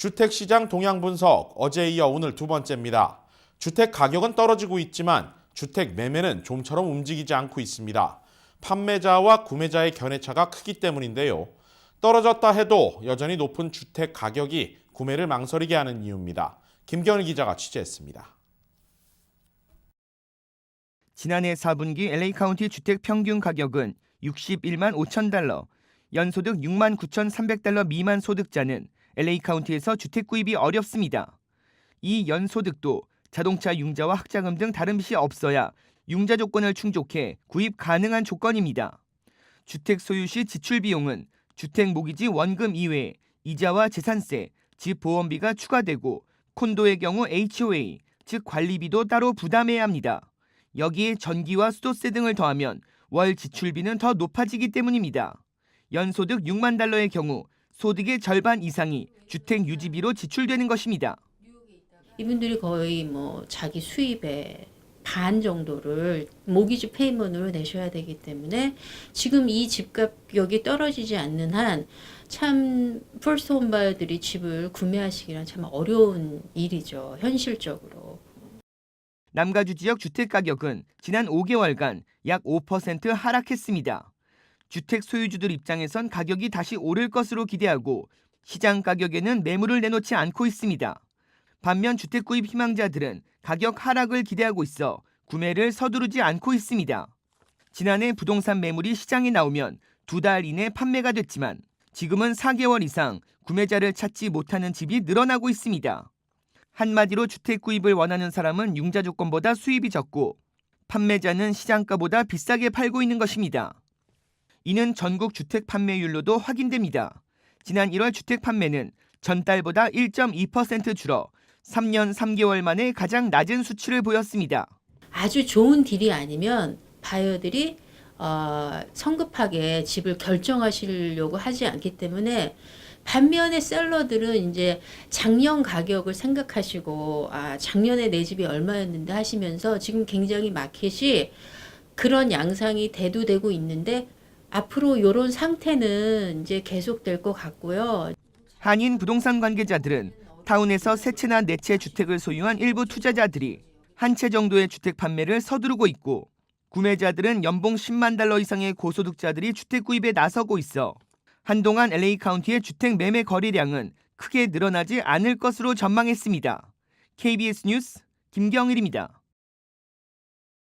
주택시장 동향 분석 어제 이어 오늘 두 번째입니다. 주택 가격은 떨어지고 있지만 주택 매매는 좀처럼 움직이지 않고 있습니다. 판매자와 구매자의 견해차가 크기 때문인데요. 떨어졌다 해도 여전히 높은 주택 가격이 구매를 망설이게 하는 이유입니다. 김경일 기자가 취재했습니다. 지난해 4분기 LA 카운티 주택 평균 가격은 61만 5천 달러, 연소득 6만 9,300달러 미만 소득자는 LA 카운티에서 주택 구입이 어렵습니다. 이 연소득도 자동차 융자와 학자금 등 다른 빚이 없어야 융자 조건을 충족해 구입 가능한 조건입니다. 주택 소유 시 지출 비용은 주택 모기지 원금 이외에 이자와 재산세, 집 보험비가 추가되고 콘도의 경우 HOA, 즉 관리비도 따로 부담해야 합니다. 여기에 전기와 수도세 등을 더하면 월 지출비는 더 높아지기 때문입니다. 연소득 6만 달러의 경우 소득의 절반 이상이 주택 유지비로 지출되는 것입니다. 이분들이 거의 뭐 자기 수입의 반 정도를 모기지 페이먼으로 내셔야 되기 때문에 지금 이 집가격이 떨어지지 않는 한참 펄스트 홈바이어들이 집을 구매하시기란 참 어려운 일이죠 현실적으로. 남가주 지역 주택 가격은 지난 5개월간 약 5% 하락했습니다. 주택 소유주들 입장에선 가격이 다시 오를 것으로 기대하고 시장 가격에는 매물을 내놓지 않고 있습니다. 반면 주택 구입 희망자들은 가격 하락을 기대하고 있어 구매를 서두르지 않고 있습니다. 지난해 부동산 매물이 시장에 나오면 두 달 이내 판매가 됐지만 지금은 4개월 이상 구매자를 찾지 못하는 집이 늘어나고 있습니다. 한마디로 주택 구입을 원하는 사람은 융자 조건보다 수입이 적고 판매자는 시장가보다 비싸게 팔고 있는 것입니다. 이는 전국 주택 판매율로도 확인됩니다. 지난 1월 주택 판매는 전달보다 1.2% 줄어 3년 3개월 만에 가장 낮은 수치를 보였습니다. 아주 좋은 딜이 아니면 바이어들이 어, 성급하게 집을 결정하시려고 하지 않기 때문에 반면에 셀러들은 이제 작년 가격을 생각하시고 아 작년에 내 집이 얼마였는데 하시면서 지금 굉장히 마켓이 그런 양상이 대두되고 있는데 앞으로 이런 상태는 이제 계속될 것 같고요. 한인 부동산 관계자들은 타운에서 세 채나 네 채 주택을 소유한 일부 투자자들이 한 채 정도의 주택 판매를 서두르고 있고 구매자들은 연봉 10만 달러 이상의 고소득자들이 주택 구입에 나서고 있어 한동안 LA 카운티의 주택 매매 거래량은 크게 늘어나지 않을 것으로 전망했습니다. KBS 뉴스 김경일입니다.